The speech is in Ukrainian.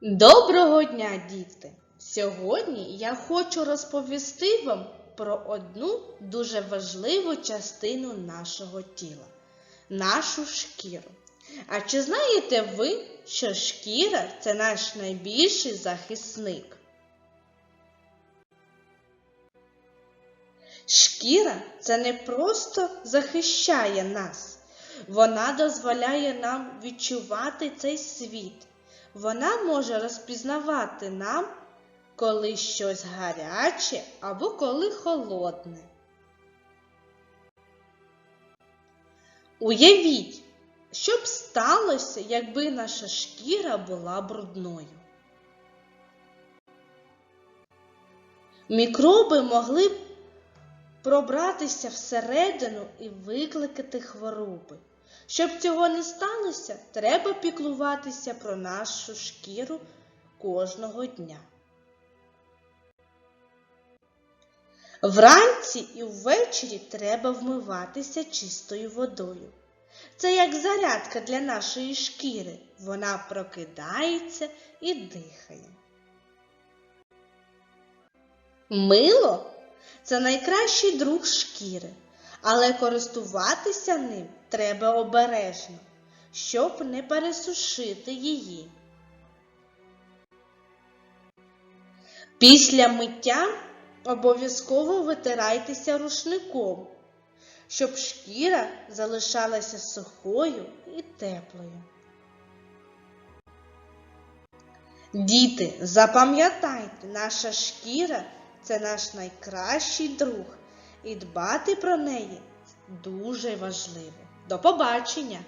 Доброго дня, діти! Сьогодні я хочу розповісти вам про одну дуже важливу частину нашого тіла нашу шкіру. А чи знаєте ви, що шкіра це наш найбільший захисник? Шкіра це не просто захищає нас, вона дозволяє нам відчувати цей світ. Вона може розпізнавати нам, коли щось гаряче або коли холодне. Уявіть, що б сталося, якби наша шкіра була брудною. Мікроби могли б пробратися всередину і викликати хвороби. Щоб цього не сталося, треба піклуватися про нашу шкіру кожного дня. Вранці і ввечері треба вмиватися чистою водою. Це як зарядка для нашої шкіри. Вона прокидається і дихає. Мило це найкращий друг шкіри, але користуватися ним треба обережно, щоб не пересушити її. Після миття обов'язково витирайтеся рушником, щоб шкіра залишалася сухою і теплою. Діти, запам'ятайте, наша шкіра це наш найкращий друг, і дбати про неї дуже важливо. До побачення!